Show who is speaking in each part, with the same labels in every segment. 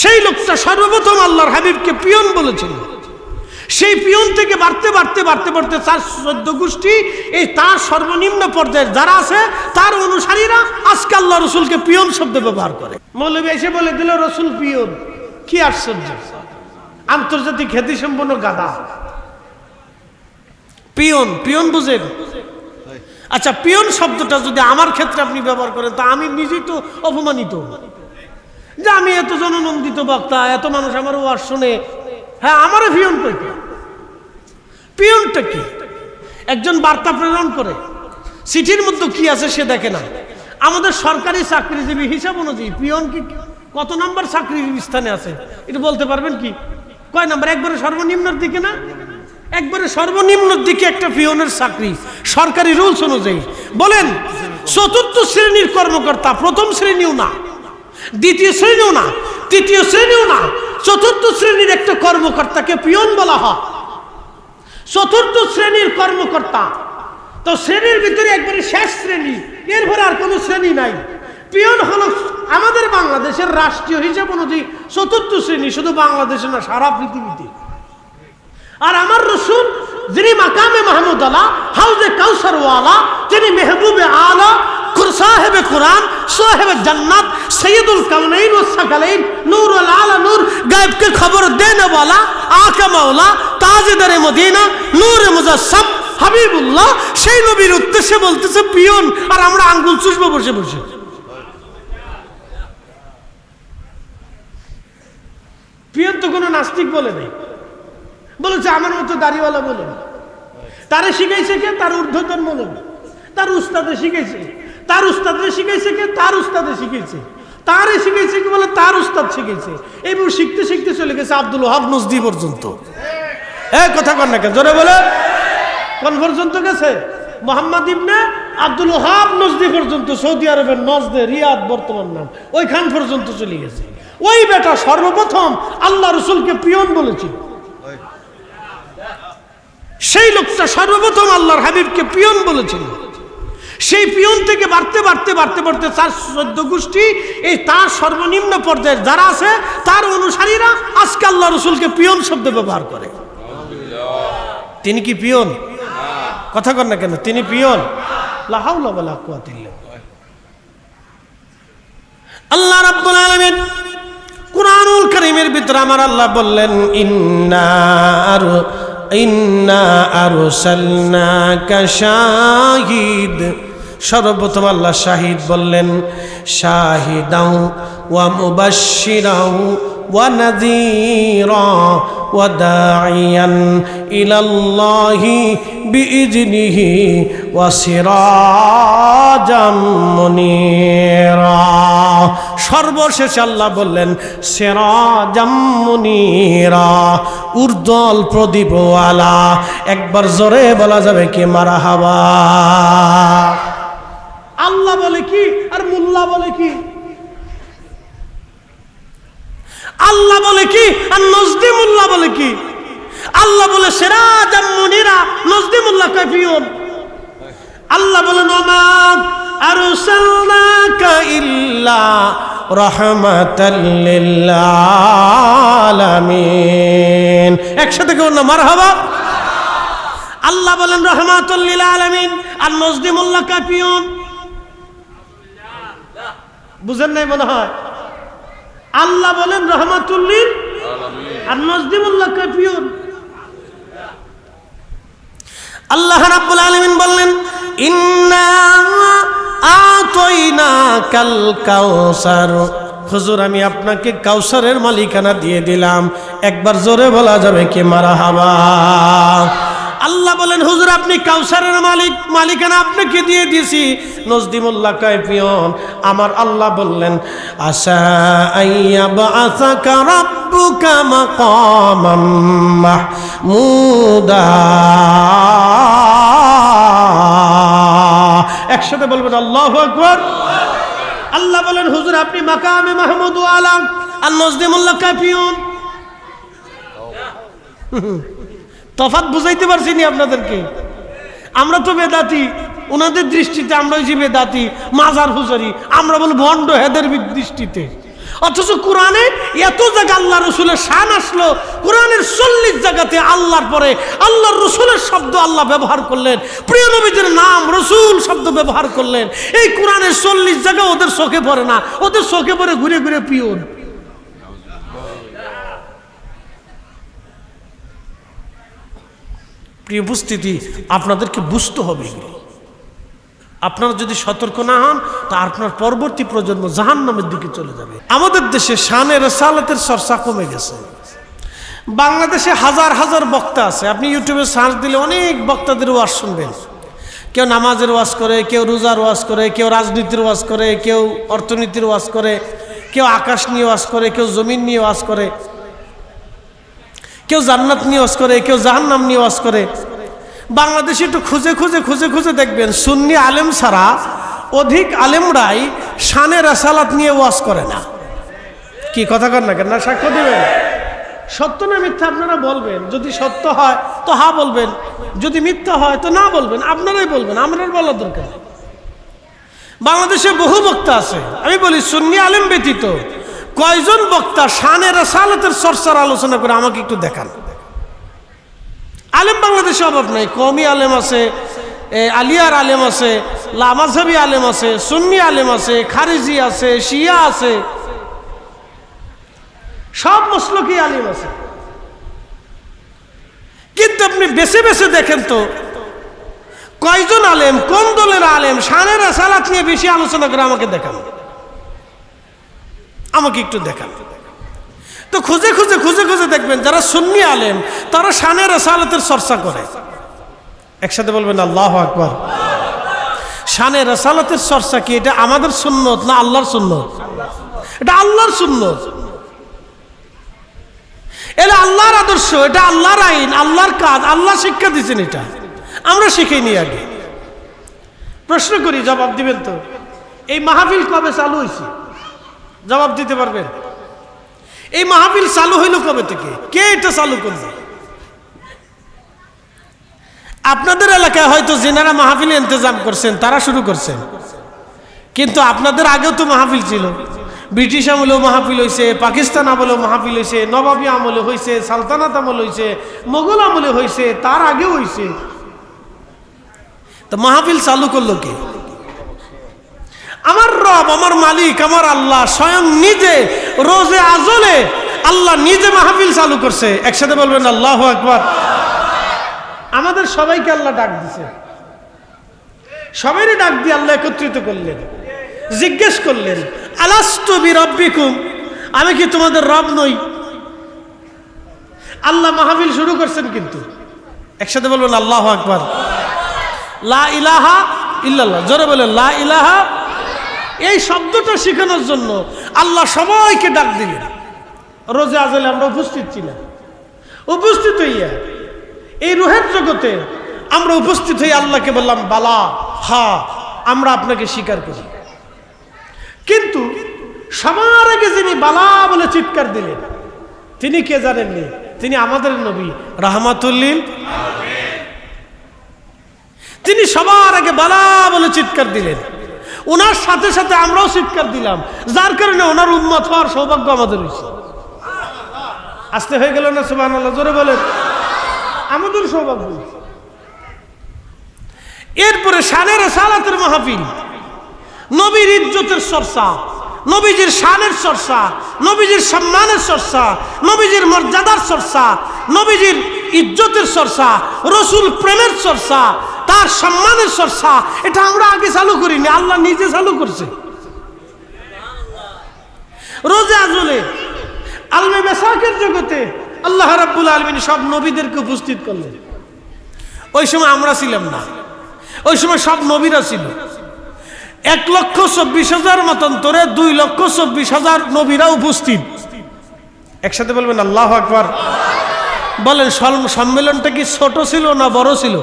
Speaker 1: সেই লোকটা সর্বপ্রথম আল্লাহর হাবিবকে পিয়ন বলেছিল। সেই পিয়ন থেকে বাড়তে বাড়তে বাড়তে বাড়তে তার চোদ্দ গোষ্ঠী, এই তার সর্বনিম্ন পর্যায়ের যারা আছে, তার অনুসারীরা আজকে আল্লাহ রসুলকে পিয়ন শব্দ ব্যবহার করে। মৌলবী এসে বলে দিল, রসুল পিয়ন, কি আশ্চর্য। আন্তর্জাতিক খ্যাতি সম্পন্ন গাদা। পিয়ন পিয়ন বুঝেন আচ্ছা পিয়ন শব্দটা যদি আমার ক্ষেত্রে আপনি ব্যবহার করেন, তা আমি নিজেই তো অপমানিত যে আমি এত জননন্দিত বক্তা, এত মানুষ আমার ওয়াজ শুনে। হ্যাঁ আমারও পিয়ন কইতে পিয়নটা কি? একজন বার্তা প্রেরণ করে। চিঠির মধ্যে কি আছে সে দেখে না। আমাদের সরকারি চাকরিজীবী হিসাব অনুযায়ী পিয়ন কি কত নম্বর চাকরির স্থানে আছে? এটা বলতে পারবেন কি? কয় নম্বর? একবারে সর্বনিম্নের দিকে না? একবারে সর্বনিম্নের দিকে একটা পিয়নের চাকরি। সরকারি রুলস অনুযায়ী। বলেন, চতুর্থ শ্রেণির কর্মকর্তা প্রথম শ্রেণীও না। দ্বিতীয় শ্রেণীও না, তৃতীয় শ্রেণীও না, চতুর্থ শ্রেণির একটা কর্মকর্তাকে পিয়ন বলা হয়। চতুর্থ শ্রেণির কর্মকর্তা, তো শ্রেণির ভিতরে একবারে শেষ শ্রেণি, এরপরে আর কোনো শ্রেণি নাই। পিয়ন হলো আমাদের বাংলাদেশের রাষ্ট্রীয় হিসাব অনুযায়ী চতুর্থ শ্রেণি, শুধু বাংলাদেশে না, সারা পৃথিবীতে। আর আমার রসুল, যিনি মাকামে মাহমুদ আলা, হাউজে কাউসার ওয়ালা যিনি মেহবুবে আলা সাহেবে কোরআন, সাহেবে জান্নাত, সৈয়দুল কাউনাইন ও সাকালাইন, নূর আলা গায়বকে খবর দেনে वाला আকা মাওলা, তাজদারে মদিনা, নূর মুজাসসাম, হাবিবুল্লাহ, সেই নবীর উদ্দেশ্যে বলতেছে, পিয়ন, আর আমরা আঙ্গুল চুষবো, বসে বসে। পিয়ন তো কোনো নাস্তিক বলে নেই। বলেছে আমার মতো দাড়িওয়ালা বলে তারে শিখাইছে কে? তার ঊর্ধ্বতন বলে তার উস্তাদে শিখাইছে। তার উস্তাদে শিখাইছে কে? তার উস্তাদে শিখাইছে। তারে শিখাইছে কি বলে? তার উস্তাদ শিখেছে এইভাবে শিখতে শিখতে চলে গেছে আব্দুল ওহাব নজদি পর্যন্ত। হ্যাঁ কথা কন না কেন? জোরে বলে। কোন পর্যন্ত গেছে? মোহাম্মদ ইবনে আব্দুল ওহাব নজদি পর্যন্ত, সৌদি আরবের নজদে, রিয়াদ বর্তমান নাম। ওইখান পর্যন্ত চলে গেছে। ওই বেটা সর্বপ্রথম আল্লাহ রসুলকে পিয়ন বলেছিল সেই লোকটা সর্বপ্রথম আল্লাহর হাবিবকে পিয়ন বলেছিল। সেই পিয়ন থেকে বাড়তে বাড়তে বাড়তে বাড়তে তার চোদ্দ গোষ্ঠী, এই তার সর্বনিম্ন পর্যায়ের যারা আছে, তার অনুসারীরা আজকে আল্লাহ রসুলকে পিয়ন শব্দ ব্যবহার করে। তিনি কি পিয়ন? কথা কর না কেন, তিনি পিয়ন। আল্লাহ রাব্বুল আলামিন কুরআনুল কারীমের ভিতরে আমার আল্লাহ বললেন, ইন্না আর, ইন্না আরসালনাকা শাহিদ। সর্বপ্রথম আল্লাহ শাহিদ বললেন, শাহিদাও ওয়া মুবাশশিরাও ওয়া নাযীরা ওয়া দাঈয়ান ইলাল্লাহি বিইজনিহি ওয়া সিরাজাম মুনীরা। সর্বশেষ আল্লাহ বললেন, সিরাজাম মুনীরা উর্দল প্রদীপ আলা একবার জোরে বলা যাবে কি মারা হাবা আল্লাহ বলে কি আর মুল্লা বলে কি? আল্লাহ বলে কি আর নজদিমুল্লাহ বলে কি? আল্লাহ বলে সেরাজাম মুনিরা নজদিমুল্লাহ কাফিউন আল্লাহ বলে নমাদ আরসালনাকা ইল্লা রহমাতাল লিল আলামিন একসাথে কেউ না, মারহাবা। আল্লাহ বলেন, রহমাতুল লিল আলামিন আর নজদিমুল্লাহ কাফিউন বুঝেন নাই মনে হয়? আল্লাহ বলেন রহমাতুল্লিল। আর নজদিমুল্লাহ কাফিউন আল্লাহ রাব্বুল আলামিন বললেন ইন্না আতাইনা কাল কাউসার হুজুর আমি আপনাকে কাউসারের মালিকানা দিয়ে দিলাম। একবার জোরে বলা যাবে কি? মারা হাবা আল্লাহ বলেন, হুজুর, আপনি কাউসারের মালিক, মালিকানা আপনাকে দিয়ে দিয়েছি। নজদিমুল্লাহ কাইফিয়ন আমার আল্লাহ বললেন, আশা আইয়া বাসাকা রাব্বুকা মাকামাম মাহমুদা। একসাথে বলবেন, আল্লাহু আকবার। আল্লাহ বলেন, হুজুর, আপনি মাকামে মাহমুদ আলাম আর নজদিমুল্লাহ কাইফিয়ন তফাত বুঝাইতে পারছি নি আপনাদেরকে? আমরা তো বেদাতি ওনাদের দৃষ্টিতে আমরা যে বেদাতি, মাজার হুজারি, আমরা বলি ভণ্ড হেদের দৃষ্টিতে। অথচ কোরআনে এত জায়গা আল্লাহ রসুলের শান আসলো, কোরআনের চল্লিশ জায়গাতে আল্লাহর পরে আল্লাহর রসুলের শব্দ আল্লাহ ব্যবহার করলেন, প্রিয় নবীদের নাম রসুল শব্দ ব্যবহার করলেন। এই কোরআনের চল্লিশ জায়গা ওদের চোখে পড়ে না, ওদের চোখে পড়ে ঘুরে ঘুরে পিওন প্রিয় উপস্থিতি আপনাদেরকে বুঝতে হবে। আপনারা যদি সতর্ক না হন, তা আপনার পরবর্তী প্রজন্ম জাহান নামের দিকে চলে যাবে। আমাদের দেশে শানে রেসালাতের চর্চা কমে গেছে। বাংলাদেশে হাজার হাজার বক্তা আছে। আপনি ইউটিউবে সার্চ দিলে অনেক বক্তাদের ওয়াজ শুনবেন। কেউ নামাজের ওয়াজ করে, কেউ রোজার ওয়াজ করে, কেউ রাজনীতির ওয়াজ করে, কেউ অর্থনীতির ওয়াজ করে, কেউ আকাশ নিয়ে ওয়াজ করে, কেউ জমিন নিয়ে ওয়াজ করে। কেউ জান্নাত নিয়ে ওয়াজ করে, কেউ জাহান্নাম নিয়ে ওয়াজ করে। বাংলাদেশে একটু খুঁজে খুঁজে খুঁজে খুঁজে দেখবেন, সুন্নি আলেম ছাড়া অধিক আলেমরাই শানে রাসালাত নিয়ে ওয়াজ করে না। কি কথা কর না কেন? না, সাক্ষ্য দিবেন। সত্য না মিথ্যা আপনারা বলবেন। যদি সত্য হয়, তো হা বলবেন। যদি মিথ্যা হয়, তো না বলবেন। আপনারাই বলবেন আমরা বলার দরকার। বাংলাদেশে বহু বক্তা আছে। আমি বলি, সুন্নি আলেম ব্যতীত কয়জন বক্তা শানে রাসালাতের চর্চার আলোচনা করে আমাকে একটু দেখান? আলেম বাংলাদেশে অভাব নাই কমি আলেম আছে আলিয়ার আলেম আছে লামাজহাবি আলেম আছে, সুন্নি আলেম আছে, খারিজি আছে, শিয়া আছে। সব মসলকি আলিম আছে। কিন্তু আপনি বেছে বেছে দেখেন তো, কয়জন আলেম, কোন দলের আলেম শানের সালাত নিয়ে বেশি আলোচনা করে আমাকে দেখান। আমাকে একটু দেখান। তো খুঁজে খুঁজে খুঁজে খুঁজে দেখবেন যারা সুন্নি আলেম, তারা শানের সালাতের চর্চা করে। একসাথে বলবেন, আল্লাহ আকবর। শানের সালাতের চর্চা কি? এটা আমাদের সুন্নত না আল্লাহর সুন্নত? এটা আল্লাহর সুন্নত। এটা আল্লাহর আদর্শ, এটা আল্লাহর আইন, আল্লাহর কাজ, আল্লাহ শিক্ষা দিচ্ছেন এটা। আমরা শিখেই নি আগে। প্রশ্ন করি, জবাব দিবেন তো? এই মাহফিল কবে চালু হয়েছে? জবাব দিতে পারবেন এই মাহফিল চালু হইল কবে থেকে? কে এটা চালু করবে? আপনাদের এলাকায় হয়তো যেনারা মাহফিল ইন্তজাম করছেন, তারা শুরু করছেন। কিন্তু আপনাদের আগেও তো মাহফিল ছিল। ব্রিটিশ আমলেও মাহফিল হয়েছে পাকিস্তান আমলেও মাহফিল হয়েছে নবাবী আমলে হয়েছে সালতানাত আমল হয়েছে মোগল আমলে হয়েছে তার আগেও হয়েছে তো মাহফিল চালু করল কে? আমার রব, আমার মালিক, আমার আল্লাহ স্বয়ং নিজে রোজে আজলে আল্লাহ নিজে মাহফিল চালু করছে। একসাথে বলবেন, আল্লাহ একবার আমাদের সবাইকে আল্লাহ ডাক দিছে। সবাইরই ডাক দিয়ে আল্লাহ একত্রিত করলেন, জিজ্ঞেস করলেন, আলাস্তু বি রব্বিকুম আমি কি তোমাদের রব নই? আল্লাহ মাহফিল শুরু করছেন কিন্তু। একসাথে বলবেন, আল্লাহ আকবার। লা ইলাহা ইল্লাল্লাহ। জোরে বলে লা ইলাহা এই শব্দটা শেখানোর জন্য আল্লাহ সবাইকে ডাক দিলেন। রোজে আজলে আমরা উপস্থিত ছিলাম। উপস্থিত হইয়া এই রুহের জগতে আমরা উপস্থিত হয়ে আল্লাহকে বললাম, বালা, হা, আমরা আপনাকে স্বীকার করি। কিন্তু সবার আগে যিনি বালা বলে চিৎকার দিলেন, তিনি কে জানেননি? তিনি আমাদের নবী, রাহমাতুল্লিল তিনি সবার আগে বালা বলে চিৎকার দিলেন। ওনার সাথে সাথে আমরাও চিৎকার দিলাম। যার কারণে ওনার উন্মত হওয়ার সৌভাগ্য আমাদের হয়েছে। আসতে হয়ে গেল না সুবাহ জোরে বলেন। আমাদের সৌভাগ্য। এরপরে সানের সালাতের মাহফিল। নবীর ইজ্জতের চর্চা। নবীজির শানের চর্চা, নবীজির সম্মানের চর্চা, নবীজির মর্যাদার চর্চা, নবীজির ইজ্জতের চর্চা, রসুল প্রেমের চর্চা, তার সম্মানের চর্চা, এটা আমরা আগে চালু করিনি, আল্লাহ নিজে চালু করছে। রোজে আজলে, আলমে বেসাকের জগতে আল্লাহ রাব্বুল আলমিন সব নবীদেরকে উপস্থিত করলেন। ওই সময় আমরা ছিলাম না। ওই সময় সব নবীরা ছিল। এক লক্ষ চব্বিশ হাজার মতন তোরে দুই লক্ষ চব্বিশ হাজার নবীরা উপস্থিত। একসাথে বলবেন আল্লাহ আকবার। বলেন সম্মেলনটা কি ছোট ছিল না বড় ছিল?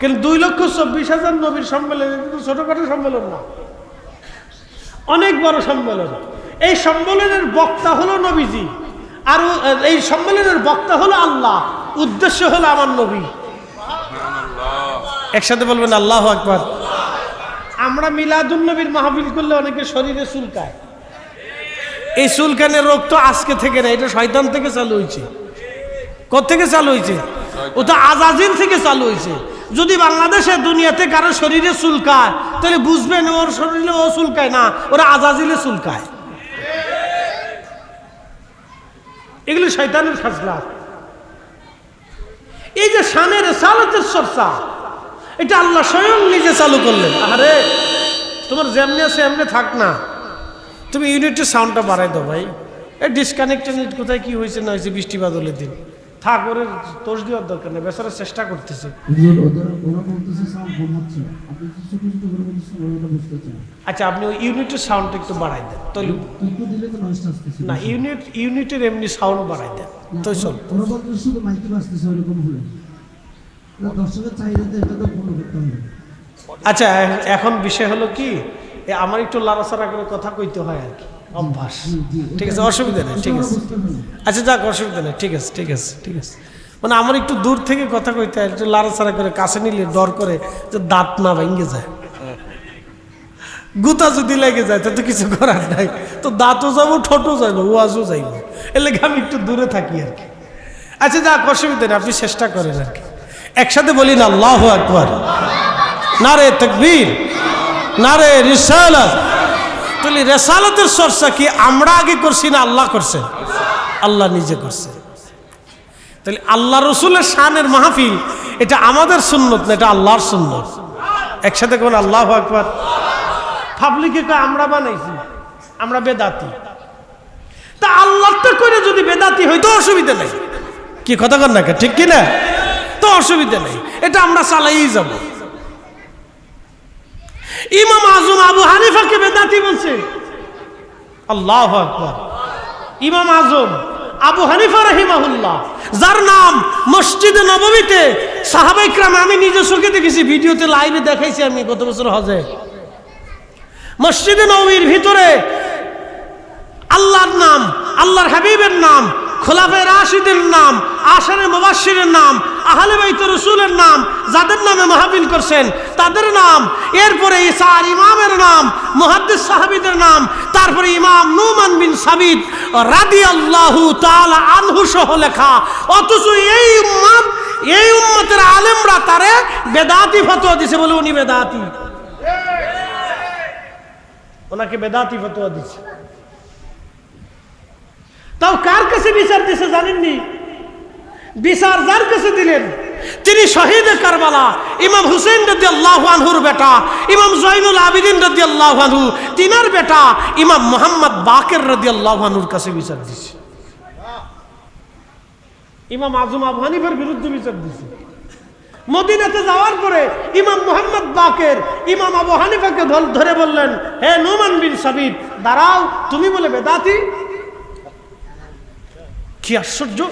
Speaker 1: কিন্তু দুই লক্ষ চব্বিশ হাজার নবীর সম্মেলন এটা তো ছোটখাটো সম্মেলন না। অনেক বড় সম্মেলন। এই সম্মেলনের বক্তা হলো নবীজি। আর এই সম্মেলনের বক্তা হলো আল্লাহ। উদ্দেশ্য হলো আমার নবী। একসাথে বলবেন আল্লাহ আকবার। আমরা মিলাদুল নবীর মাহফিল করলে অনেকে শরীরে চুলকায়। এই চুলকানের রোগ তো আজকে থেকে না, এটা শয়তান থেকে চালু হয়েছে। থেকে চালু হয়েছে? ও তো আজাজিল থেকে চালু হয়েছে। যদি বাংলাদেশে দুনিয়াতে কারও শরীরে চুলকায়, তাহলে বুঝবেন ওর শরীরে ও চুলকায় না, ওরা আজাজিলে চুলকায়। এগুলো শয়তানের ফাসলা এই যে শানের সালতের চর্চা এটা আল্লাহ স্বয়ং নিজে চালু করলেন। আরে তোমার যেমনি আছে এমনি থাক না। তুমি ইউনিটের সাউন্ডটা বাড়াই দাও ভাই। এই ডিসকানেক্টেড কোথায় কি হয়েছে না হয়েছে বৃষ্টি বাদলের দিন। থাক ওরে তোষ দেওয়ার দরকার নেই বেচারা চেষ্টা করতেছে। আচ্ছা আপনি ওই ইউনিটের সাউন্ডটা একটু বাড়াই দেন।
Speaker 2: তো
Speaker 1: না ইউনিট ইউনিটের এমনি সাউন্ড বাড়াই দেন। তো চল।
Speaker 2: ওরা- ওরা বলতেছে শুধু মাইকে বাজতেছে ওরকম হলে। এটা দর্শকের চাহিদাতে এটা তো পূর্ণ করতে হবে।
Speaker 1: আচ্ছা এখন বিষয় হলো কি? আমার একটু লাড়াচাড়া করে কথা কইতে হয় আর কি। অভ্যাস। ঠিক আছে অসুবিধা নেই ঠিক আছে। আচ্ছা যাক অসুবিধা নেই ঠিক আছে ঠিক আছে ঠিক আছে। মানে আমার একটু দূর থেকে কথা কইতে হয় একটু লাড়াচাড়া করে কাছে নিলে ডর করে যে দাঁত না ভেঙে যায়। গুতা যদি লেগে যায় তো কিছু করার নাই। তো দাঁতও যাব ঠোঁটও যাব ওয়াজও যাইব। এর লেগে আমি একটু দূরে থাকি আর কি। আচ্ছা যাক অসুবিধা নেই আপনি চেষ্টা করেন আর কি। একসাথে বলি না, আল্লাহ আকবর। না রে তকবীর না রে তাহলে রেসালাতের চর্চা কি আমরা আগে করছি না আল্লাহ করছে? আল্লাহ নিজে করছে। তাহলে আল্লাহ রসুলের শানের মাহফিল, এটা আমাদের সুন্নত না, এটা আল্লাহর সুন্নত? একসাথে কোন আল্লাহ আকবর? পাবলিকে কয়, আমরা বানাইছি, আমরা বেদাতি। তা আল্লাহটা করে যদি বেদাতি হইতো অসুবিধা নেই। কি কথা কর না? ঠিক কি না তো অসুবিধা নেই। এটা আমরা চালাই যাব। ইমাম আজম আবু হানিফাকে বেদাতি বলছে। আল্লাহ ইমাম আজম আবু হানিফা রহিমাহুল্লাহ, যার নাম মসজিদে নবমীতে সাহাবাইকরাম আমি নিজে চোখে দেখেছি, ভিডিওতে লাইভে দেখাইছি আমি গত বছর হজে। মসজিদে নবমীর ভিতরে আল্লাহর নাম, আল্লাহর হাবিবের নাম খোলাফে রাশিদের নাম, আশারে মুবাশশিরের নাম আহলে বাইত রসুলের নাম যাদের নামে মাহফিল করছেন, তাদের নাম। এরপরে ইসার ইমামের নাম, মুহাদ্দিস সাহাবীদের নাম, তারপরে ইমাম নুমান বিন সাবিদ রাদিয়াল্লাহু তাআলা আনহু সহ লেখা। অথচ এই উম্মত এই উম্মতের আলেমরা তারে বেদাতি ফতোয়া দিছে বলে উনি বেদাতি। ওনাকে বেদাতি ফতোয়া দিছে। তাও কার কাছে বিচার দিছে জানেননি? বিচার যার কাছে দিলেন, তিনি শহীদ কারবালা। ইমাম হুসেন রদি আল্লাহ আনহুর বেটা, ইমাম জৈনুল আবিদিন রদি আল্লাহ আনহু, তিনার বেটা, ইমাম মোহাম্মদ বাকের রদি আল্লাহ আনহুর কাছে বিচার দিছে। ইমাম আজম আবু বিরুদ্ধে বিচার দিছে। মদিনাতে যাওয়ার পরে ইমাম মোহাম্মদ বাকের, ইমাম আবু হানিফাকে ধর- বললেন, হে নোমান বিন সাবিব দাঁড়াও, তুমি বলে বেদাতি? কি আশ্চর্য?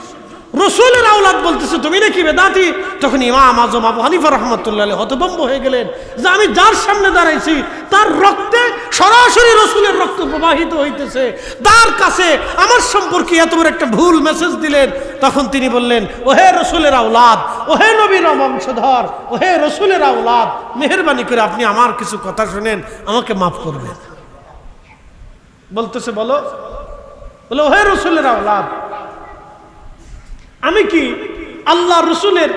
Speaker 1: রসুলের আওলাদ বলতেছে, তুমি নাকি বেদাতি? তখন ইমাম আজম আবু হানিফা রহমতুল্লাহ হতভম্ব হয়ে গেলেন যে, আমি যার সামনে দাঁড়াইছি, তার রক্তে সরাসরি রসুলের রক্ত প্রবাহিত হইতেছে। তার কাছে আমার সম্পর্কে এত বড় একটা ভুল মেসেজ দিলেন। তখন তিনি বললেন, ওহে রসুলের আওলাদ, ওহে নবীর বংশধর ওহে রসুলের আওলাদ, মেহরবানি করে আপনি আমার কিছু কথা শুনেন, আমাকে মাফ করবেন। বলতেছে, বলো। বলে, ওহে রসুলের আওলাদ আমি কি আল্লাহ রসুলের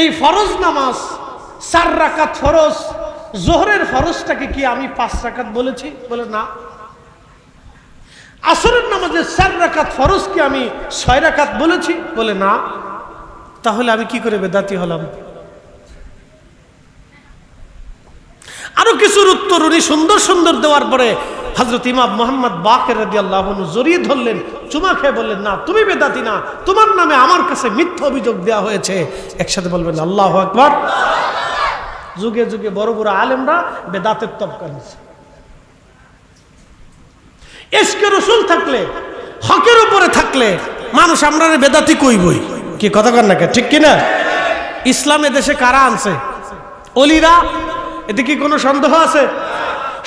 Speaker 1: এই ফরজ নামাজ, চার রাকাত ফরজ, জোহরের ফরজটাকে কি আমি পাঁচ রাকাত বলেছি? বলে না। আসরের নামাজের চার রাকাত ফরজকে আমি ছয় রাকাত বলেছি? বলে না। তাহলে আমি কি করে বেদাতি হলাম? আরও কিছুর উত্তর উনি সুন্দর সুন্দর দেওয়ার পরে হজরত ইমাম মোহাম্মদ বাকের রাদি আল্লাহ জড়িয়ে ধরলেন, চুমা খেয়ে বললেন, না, তুমি বেদাতি না, তোমার নামে আমার কাছে মিথ্যা অভিযোগ দেওয়া হয়েছে। একসাথে বলবেন, আল্লাহ আকবর। যুগে যুগে বড় বড় আলেমরা বেদাতের তবকা নিছে এসকে রসুল থাকলে, হকের উপরে থাকলে মানুষ আমরা বেদাতি কইবই কি কথা কর না ঠিক কিনা? ইসলাম দেশে কারা আনছে? অলিরা এতে কি কোনো সন্দেহ আছে?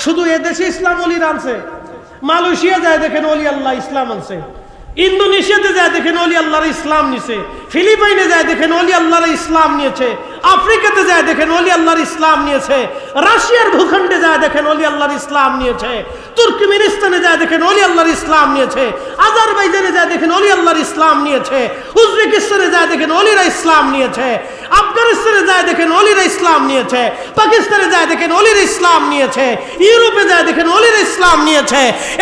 Speaker 1: শুধু এদেশে ইসলাম অলির আনছে। মালয়েশিয়া যায় দেখেন অলি আল্লাহ ইসলাম আনছে। ইন্দোনেশিয়াতে যায় দেখেন অলি আল্লাহর ইসলাম নিছে ফিলিপাইনে যায় দেখেন অলি আল্লাহর ইসলাম নিয়েছে আফ্রিকাতে যায় দেখেন অলি আল্লাহর ইসলাম নিয়েছে রাশিয়ার ভূখণ্ডে যায় দেখেন অলি আল্লাহর ইসলাম নিয়েছে তুর্কমেনিস্তানে যায় দেখেন অলি আল্লাহর ইসলাম নিয়েছে আজারবাইজানে যায় দেখেন অলি আল্লাহর ইসলাম নিয়েছে উজবেকিস্তানে যায় দেখেন অলিরা ইসলাম নিয়েছে আফগানিস্তানে যায় দেখেন অলিরা ইসলাম নিয়েছে পাকিস্তানে যায় দেখেন অলিরা ইসলাম নিয়েছে ইউরোপে যায় দেখেন অলিরা ইসলাম নিয়েছে,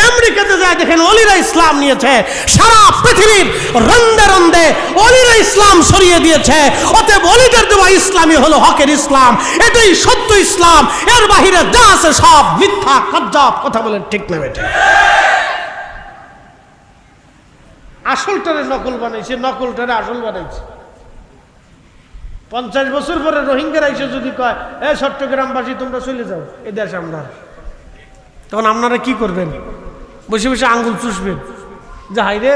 Speaker 1: আমেরিকাতে যায় দেখেন অলিরা ইসলাম নিয়েছে, সারা পৃথিবীর রন্দে রন্দে অলিরা ইসলাম ছড়িয়ে দিয়েছে, অতএব অলিদের দেওয়া ইসলামই হলো হকের ইসলাম, এটাই সত্য ইসলাম, এর বাহিরে যা আছে সব মিথ্যা, কজ্জাব, কথা বলেন ঠিক না বেটে। আসলটারে নকল বানাইছে, নকলটারে আসল বানাইছে। পঞ্চাশ বছর পরে রোহিঙ্গারা এসে যদি কয়, এ, চট্টগ্রামবাসী, তোমরা চলে যাও, এ দেশ আমরা। তখন আপনারা কি করবেন? বসে বসে আঙ্গুল চুষবেন। যে হাই রে,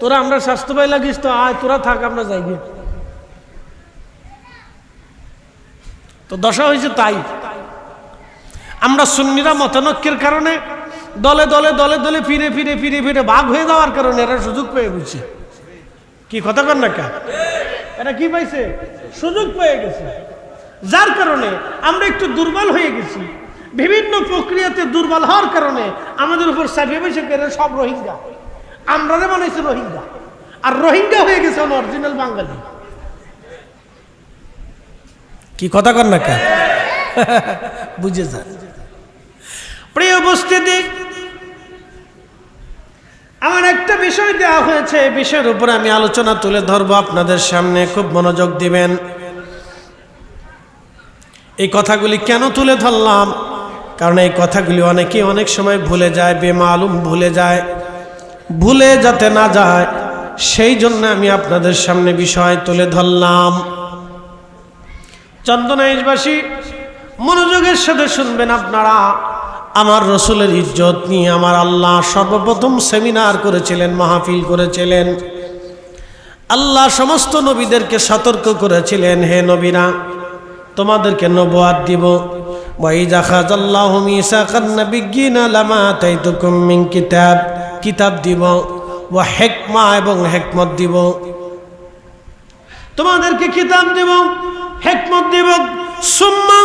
Speaker 1: তোরা আমরা স্বাস্থ্য পাই লাগিস তো, আয়, তোরা থাক, আমরা যাই তো দশা হয়েছে তাই। আমরা সুন্নিরা মতানৈক্যের কারণে দলে দলে দলে দলে ফিরে ফিরে ফিরে ফিরে ভাগ হয়ে যাওয়ার কারণে এরা সুযোগ পেয়ে বুঝছে কি কথা কর না কা? এরা কি পাইছে? সুযোগ পেয়ে গেছে। যার কারণে আমরা একটু দুর্বল হয়ে গেছি। বিভিন্ন প্রক্রিয়াতে দুর্বল হওয়ার কারণে আমাদের উপর চাপিয়ে বসে এরা সব রোহিঙ্গা। আমরা বানাইছে রোহিঙ্গা। আর রোহিঙ্গা হয়ে গেছে অরিজিনাল বাঙালি। কি কথা কর না কা? বুঝে যা। প্রিয় উপস্থিতি আমার একটা বিষয় দেওয়া হয়েছে এই বিষয়ের উপরে আমি আলোচনা তুলে ধরবো আপনাদের সামনে। খুব মনোযোগ দিবেন। এই কথাগুলি কেন তুলে ধরলাম? কারণ এই কথাগুলি অনেকেই অনেক সময় ভুলে যায়, বেমালুম ভুলে যায়, ভুলে যাতে না যায়, সেই জন্য আমি আপনাদের সামনে বিষয় তুলে ধরলাম। চন্দনাইশবাসী, মনোযোগের সাথে শুনবেন আপনারা। আমার রসুলের ইজ্জত নিয়ে আমার আল্লাহ সর্বপ্রথম সেমিনার করেছিলেন, মাহফিল করেছিলেন। আল্লাহ সমস্ত নবীদেরকে সতর্ক করেছিলেন, হে নবীরা, তোমাদেরকে নবুয়াদ দিব। মিন কিতাব দিব ওয়া হিকমা এবং হিকমত দিব। তোমাদেরকে কিতাব দেব, হেকমত দেব। সুম্মা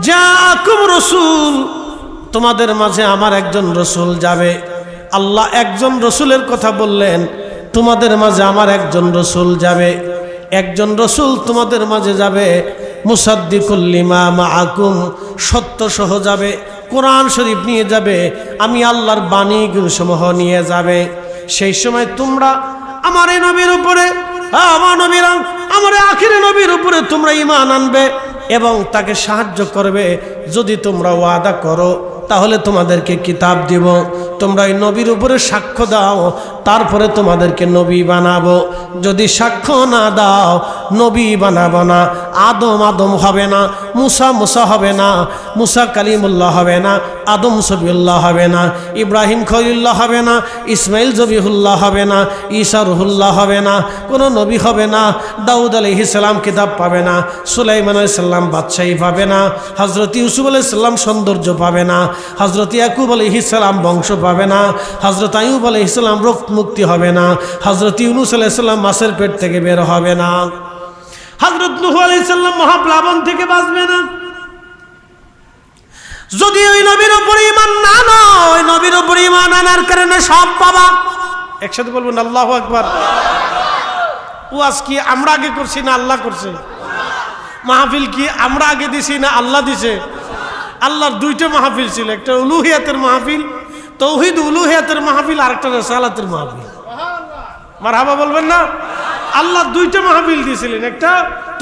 Speaker 1: যাকুম রসুল। তোমাদের মাঝে আমার একজন রসুল যাবে। আল্লাহ একজন রসুলের কথা বললেন, তোমাদের মাঝে আমার একজন রসুল যাবে। একজন রসুল তোমাদের মাঝে যাবে মুসাদ্দিকুল্লিমা মা সত্য সহ যাবে, কোরআন শরীফ নিয়ে যাবে, আমি আল্লাহর বাণী সমূহ নিয়ে যাবে। সেই সময় তোমরা আমার এই নবীর উপরে, আমার নবীরা, আমার আখিরে নবীর উপরে তোমরা ইমান আনবে এবং তাকে সাহায্য করবে। যদি তোমরা ওয়াদা করো, তাহলে তোমাদেরকে কিতাব দিব। তোমরা এই নবীর উপরে সাক্ষ্য দাও। তারপরে তোমাদেরকে নবী বানাবো। যদি সাক্ষ্য না দাও, নবী বানাবো না। আদম আদম হবে না, মুসা মুসা হবে না, মুসা কালিমুল্লাহ হবে না, আদম সবিউল্লাহ হবে না, ইব্রাহিম খলিল্লাহ হবে না, ইসমাইল জবিহুল্লাহ হবে না ঈশা রুহুল্লাহ হবে না, কোনো নবী হবে না, দাউদ আলহিসাল্লাম কিতাব পাবে না, সুলাইমান আলাইসাল্লাম বাদশাহী পাবে না হজরত ইউসুফ আলাইসাল্লাম সৌন্দর্য পাবে না হজরত ইয়াকুব আলহিসাল্লাম বংশ পাবে না হজরত আয়ুব আলহিসাল্লাম রোগ মুক্তি হবে না। হজরত ইউনুস আলাইসাল্লাম মাসের পেট থেকে বের হবে না। হজরত নুহ আলাইসাল্লাম মহাপ্লাবন থেকে বাঁচবে না। যদি ওই নবীর উপর ইমান না নাও ওই নবীর উপর ইমান আনার কারণে সব পাবা। একসাথে বলবেন, আল্লাহ একবার ওয়াজ কি আমরা আগে করছি না আল্লাহ করছে? মাহফিল কি আমরা আগে দিছি না আল্লাহ দিছে? আল্লাহর দুইটা মাহফিল ছিল, একটা উলুহিয়াতের মাহফিল তৌহিদ উলুহিয়াতের মাহফিল আর একটা রেসালাতের মাহফিল। মারহাবা বলবেন না? আল্লাহ দুইটা মাহফিল দিয়েছিলেন একটা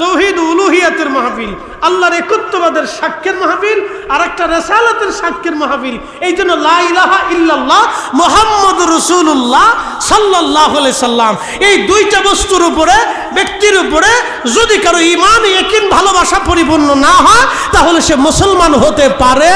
Speaker 1: তৌহিদ উলুহিয়াতের মাহফিল আল্লাহর একত্ববাদের সাক্ষ্যের মাহফিল আর একটা রেসালাতের সাক্ষ্যের মাহফিল। এই জন্য লা ইলাহা ইল্লাল্লাহ মোহাম্মদ রসুল্লাহ সাল্লাহ সাল্লাম। এই দুইটা বস্তুর উপরে ব্যক্তির উপরে যদি কারও ইমান একিন ভালোবাসা পরিপূর্ণ না হয় তাহলে সে মুসলমান হতে পারে